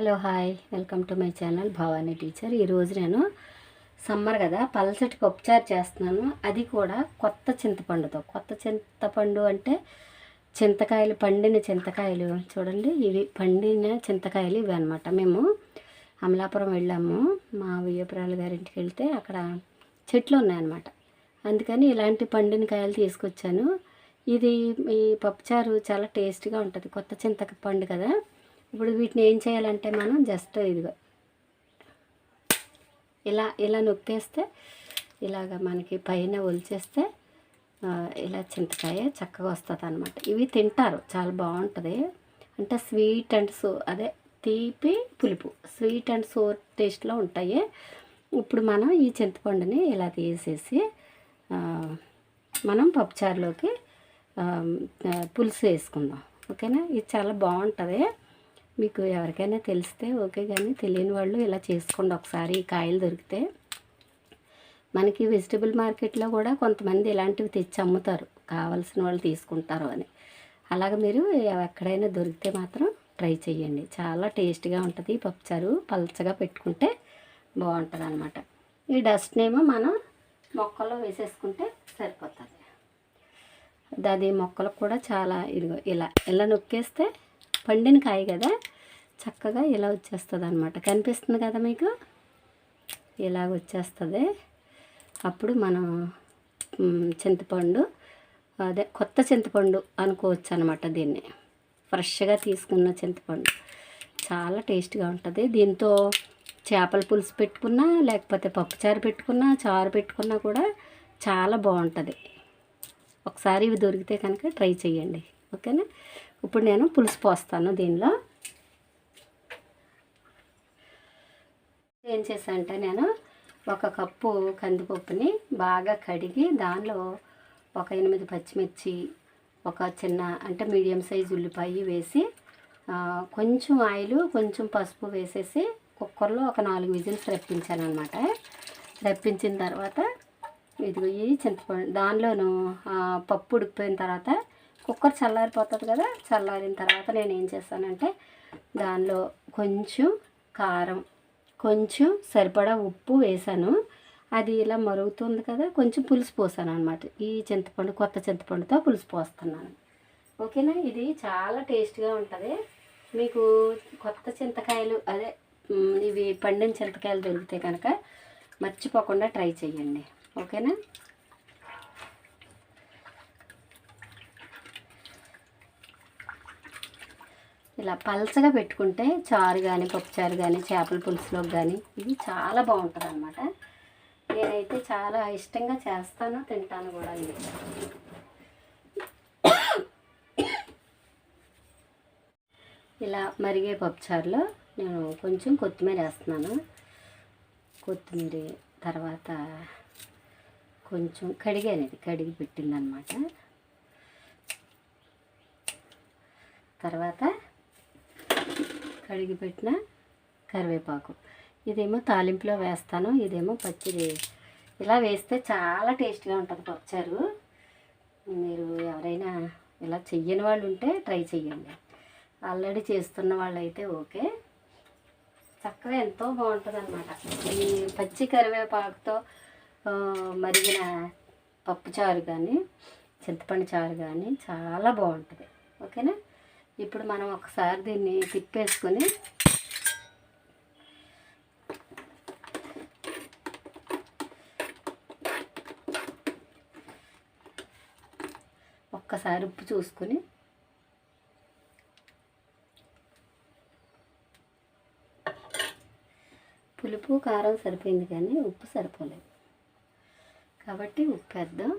Hello hi welcome to my channel Bhavani teacher. ఈరోజు నేను summer కదా పల్సటి పప్పుచారు చేస్తున్నాను. అది కూడా కొత్త చింతపండుతో. కొత్త చింతపండు అంటే చింతకాయలు పండిన చింతకాయలు. చూడండి ఇవి పండిన చింతకాయలు ఇవి అనమాట మేము అమలాపురం వెళ్ళాము. మా వియ్యపురాలు గారింటికి వెళ్తే అక్కడ చెట్లు ఉన్నాయన్నమాట. అందుకని ఇలాంటి పండిన కాయలు తీసుకొచ్చాను. ఇది ఈ పప్పుచారు చాలా టేస్ట్గా ఉంటుంది. కొత్త చింతపండు కదా. ఇప్పుడు వీటిని ఏం చేయాలంటే మనం జస్ట్ ఇదిగో. ఇలా ఇలా నొక్కేస్తే ఇలాగ మనకి పైన ఒలిచేస్తే ఇలా చింతకాయ చక్కగా వస్తుంది అనమాట ఇవి తింటారు చాలా బాగుంటుంది. అంటే స్వీట్ అండ్ సో అదే తీపి పులుపు స్వీట్ అండ్ సోర్ టేస్ట్లో ఉంటాయి. ఇప్పుడు మనం ఈ చింతపండుని ఇలా తీసేసి మనం పప్పుచారులోకి పులుసు వేసుకుందాం. ఓకేనా? ఇది చాలా బాగుంటుంది. మీకు ఎవరికైనా తెలిస్తే ఓకే కానీ తెలియని వాళ్ళు ఇలా చేసుకోండి ఒకసారి ఈ కాయలు దొరికితే. మనకి వెజిటబుల్ మార్కెట్లో కూడా కొంతమంది ఇలాంటివి తెచ్చి అమ్ముతారు. కావాల్సిన వాళ్ళు తీసుకుంటారు అని. అలాగ మీరు ఎక్కడైనా దొరికితే మాత్రం ట్రై చేయండి చాలా టేస్ట్గా ఉంటుంది పప్పుచారు పలచగా పెట్టుకుంటే బాగుంటుంది అనమాట ఈ డస్ట్నేమో మనం మొక్కల్లో వేసేసుకుంటే సరిపోతుంది. అది మొక్కలకు కూడా చాలా ఇదిగో ఇలా ఇలా నొక్కేస్తే పండిన కాయ కదా చక్కగా ఇలా వచ్చేస్తుంది అనమాట కనిపిస్తుంది కదా మీకు? ఇలాగ వచ్చేస్తుంది. అప్పుడు మనం చింతపండు అదే కొత్త చింతపండు అనుకోవచ్చు అనమాట దీన్ని. ఫ్రెష్గా తీసుకున్న చింతపండు. చాలా టేస్ట్గా ఉంటుంది. దీంతో చేపల పులుసు పెట్టుకున్నా లేకపోతే పప్పుచారు పెట్టుకున్నా చారు పెట్టుకున్నా కూడా చాలా బాగుంటుంది. ఒకసారి ఇవి దొరికితే కనుక ట్రై చేయండి ఓకేనా? ఇప్పుడు నేను పులుసు పోస్తాను దీనిలో. ఏం చేశానంటే నేను ఒక కప్పు కందిపప్పుని బాగా కడిగి దానిలో ఒక ఎనిమిది పచ్చిమిర్చి ఒక చిన్న అంటే మీడియం సైజ్ ఉల్లిపాయ వేసి కొంచెం ఆయిల్ కొంచెం పసుపు వేసేసి కుక్కర్లో ఒక నాలుగు విజిల్స్ రప్పించాను అనమాట రప్పించిన తర్వాత ఇదిగో ఈ చింతపండు దానిలోను పప్పు ఉడికిపోయిన తర్వాత కుక్కర్ చల్లారిపోతుంది కదా చల్లారిన తర్వాత నేను ఏం చేస్తానంటే దానిలో కొంచెం కారం కొంచెం సరిపడా ఉప్పు వేసాను. అది ఇలా మరుగుతుంది కదా కొంచెం పులుసు పోసాను అనమాట ఈ చింతపండు కొత్త చింతపండుతో పులుసు పోస్తున్నాను. ఓకేనా? ఇది చాలా టేస్ట్గా ఉంటుంది. మీకు కొత్త చింతకాయలు అదే ఇవి పండిన చింతకాయలు దొరికితే కనుక మర్చిపోకుండా ట్రై చేయండి ఓకేనా? ఇలా పలచగా పెట్టుకుంటే చారు కానీ పప్పుచారు కానీ చేపల పులుసులోకి కానీ ఇది చాలా బాగుంటుంది అనమాట నేనైతే చాలా ఇష్టంగా చేస్తాను తింటాను కూడా అండి ఇలా మరిగే పప్పుచారులో నేను కొంచెం కొత్తిమీర వేస్తున్నాను. కొత్తిమీర తర్వాత కొంచెం కడిగాను ఇది కడిగి పెట్టిందనమాట తర్వాత కడిగి పెట్టిన కరివేపాకు. ఇదేమో తాలింపులో వేస్తాను ఇదేమో పచ్చిది. ఇలా వేస్తే చాలా టేస్ట్గా ఉంటుంది పప్పుచారు. మీరు ఎవరైనా ఇలా చెయ్యని వాళ్ళు ఉంటే ట్రై చేయండి ఆల్రెడీ చేస్తున్న వాళ్ళు అయితే ఓకే. చక్కగా ఎంతో బాగుంటుంది అనమాట ఈ పచ్చి కరివేపాకుతో మరిగిన మరిగిన పప్పుచారు కానీ చింతపండు చారు కానీ చాలా బాగుంటుంది. ఓకేనా? ఇప్పుడు మనం ఒకసారి దీన్ని తిప్పేసుకొని ఒక్కసారి ఉప్పు చూసుకొని పులుపు కారం సరిపోయింది కానీ ఉప్పు సరిపోలేదు. కాబట్టి ఉప్పు వేద్దాం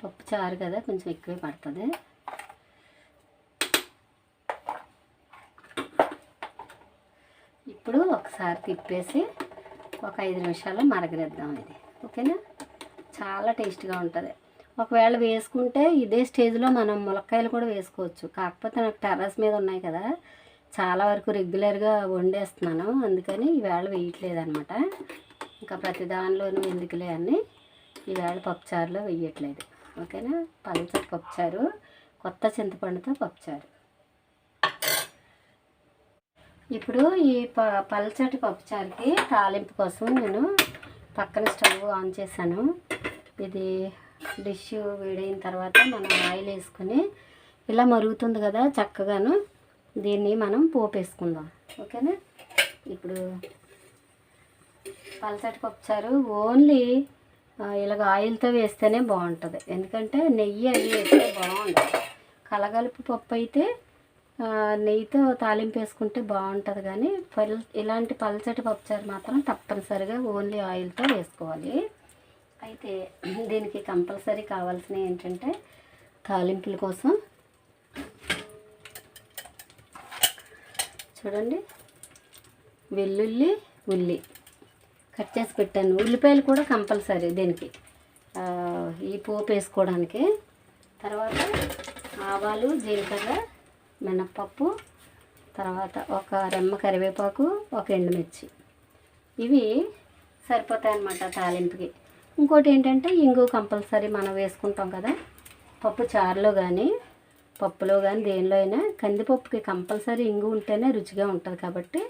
పప్పు చారు కదా కొంచెం ఎక్కువే పడుతుంది. ఇప్పుడు ఒకసారి తిప్పేసి ఒక ఐదు నిమిషాలు మరగరేద్దాం ఇది. ఓకేనా? చాలా టేస్ట్గా ఉంటుంది. ఒకవేళ వేసుకుంటే ఇదే స్టేజ్లో మనం ములక్కాయలు కూడా వేసుకోవచ్చు. కాకపోతే నాకు టెర్రస్ మీద ఉన్నాయి కదా చాలా వరకు రెగ్యులర్గా వండేస్తున్నాను. అందుకని ఈవేళ వేయట్లేదు అనమాట ఇంకా ప్రతి దానిలోనూ ఎందుకులే అని ఈవేళ పప్పుచారులో వేయట్లేదు. ఓకేనా? పల్చటి పప్పుచారు కొత్త చింతపండుతో పప్పుచారు. ఇప్పుడు ఈ ప పల్చటి పప్పుచారుకి తాలింపు కోసం నేను పక్కన స్టవ్ ఆన్ చేశాను. ఇది డిష్ వేడైన తర్వాత మనం ఆయిల్ వేసుకుని ఇలా మరుగుతుంది కదా చక్కగాను దీన్ని మనం పోపు వేసుకుందాం ఓకేనా? ఇప్పుడు పల్చటి పప్పుచారు ఓన్లీ ఇలాగ ఆయిల్తో వేస్తేనే బాగుంటుంది. ఎందుకంటే నెయ్యి అవి వేస్తే బాగుండదు. కలగలుపు పప్పు అయితే నెయ్యితో తాలింపు వేసుకుంటే బాగుంటుంది కానీ పల్ ఇలాంటి పల్చటి పప్పుచారు మాత్రం తప్పనిసరిగా ఓన్లీ ఆయిల్తో వేసుకోవాలి. అయితే దీనికి కంపల్సరీ కావాల్సినవి ఏంటంటే తాలింపుల కోసం. చూడండి. వెల్లుల్లి ఉల్లి. కట్ చేసి పెట్టాను. ఉల్లిపాయలు కూడా కంపల్సరీ దీనికి. ఈ పోపు వేసుకోవడానికి. తర్వాత ఆవాలు జీలకర్ర మినప్పప్పు తర్వాత ఒక రెమ్మ కరివేపాకు ఒక ఎండుమిర్చి. ఇవి సరిపోతాయి అన్నమాట తాలింపుకి. ఇంకోటి ఏంటంటే ఇంగు కంపల్సరీ మనం వేసుకుంటాం కదా. పప్పు చారులో కానీ పప్పులో కానీ దేనిలో అయినా కందిపప్పుకి కంపల్సరీ ఇంగు ఉంటేనే రుచిగా ఉంటుంది కాబట్టి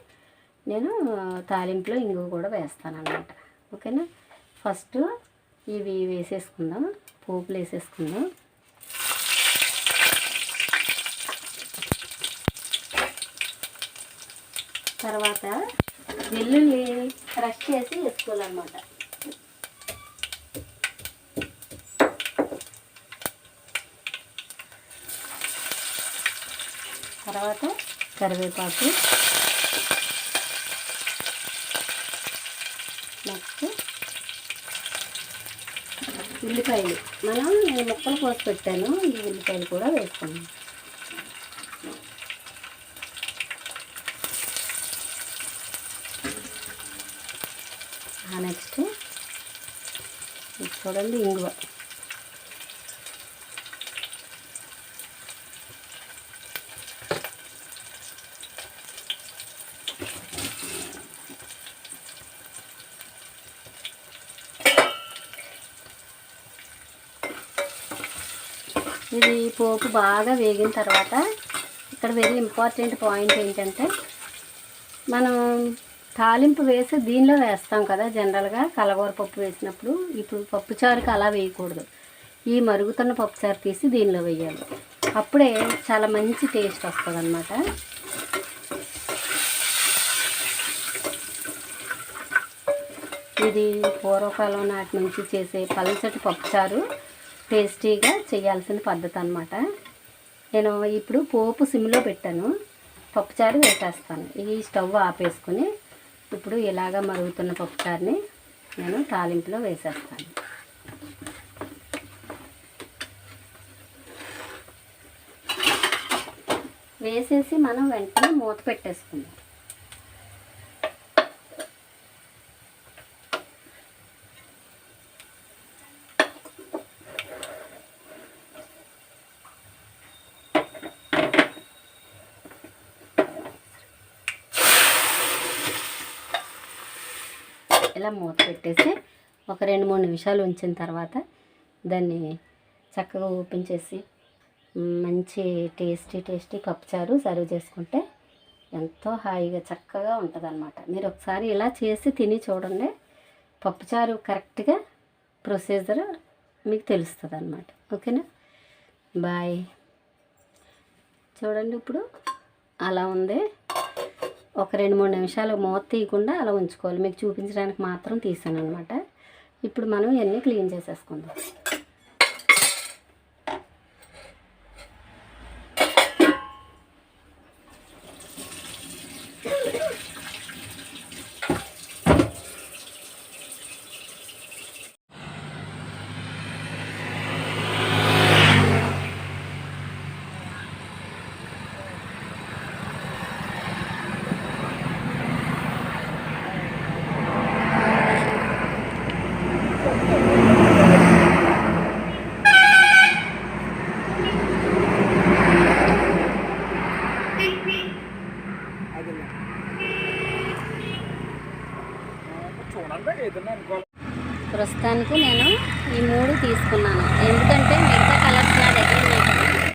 నేను తాలింపులో ఇంగు కూడా వేస్తాను ఓకేనా? ఫస్ట్ ఇవి వేసేసుకుందాం. పోపులు వేసేసుకుందాం. తర్వాత వెల్లుల్లి క్రష్ చేసి వేసుకోవాలన్నమాట. తర్వాత కరివేపాకు నెక్స్ట్ ఉల్లిపాయలు. మనం నేను ముక్కలు కోసి పెట్టాను. ఈ ఉల్లిపాయలు కూడా వేసుకున్నాం. నెక్స్ట్ చూడండి ఇంగువ. ఇది పోపు బాగా వేగిన తర్వాత ఇక్కడ వెరీ ఇంపార్టెంట్ పాయింట్ ఏంటంటే మనం తాలింపు వేసి దీనిలో వేస్తాం కదా జనరల్గా కలగూర పప్పు వేసినప్పుడు. ఇప్పుడు పప్పుచారుకి అలా వేయకూడదు. ఈ మరుగుతున్న పప్పుచారు తీసి దీనిలో వేయాలి. అప్పుడే చాలా మంచి టేస్ట్ వస్తుంది అన్నమాట ఇది పూర్వకాలం నాటి నుంచి చేసే పల్చటి పప్పుచారు టేస్టీగా చేయాల్సిన పద్ధతి అనమాట నేను ఇప్పుడు పోపు సిమ్లో పెట్టాను. పప్పుచారు వేసేస్తాను. ఈ స్టవ్ ఆపేసుకుని ఇప్పుడు ఇలాగ మరుగుతున్న పప్పుచారుని నేను తాలింపులో వేసేస్తాను. వేసేసి మనం వెంటనే మూత పెట్టేసుకుందాం. ఇలా మూత పెట్టేసి ఒక రెండు మూడు నిమిషాలు ఉంచిన తర్వాత దాన్ని చక్కగా ఓపెన్ చేసి మంచి టేస్టీ టేస్టీ పప్పుచారు సర్వ్ చేసుకుంటే ఎంతో హాయిగా చక్కగా ఉంటుందన్నమాట. మీరు ఒకసారి ఇలా చేసి తిని చూడండి. పప్పుచారు కరెక్ట్గా ప్రొసీజర్ మీకు తెలుస్తుంది అనమాట ఓకేనా? బాయ్. చూడండి ఇప్పుడు అలా ఉంది. ఒక రెండు మూడు నిమిషాలు మూత తీయకుండా అలా ఉంచుకోవాలి. మీకు చూపించడానికి మాత్రం తీసాను అనమాట ఇప్పుడు మనం ఇవన్నీ క్లీన్ చేసేసుకుందాం.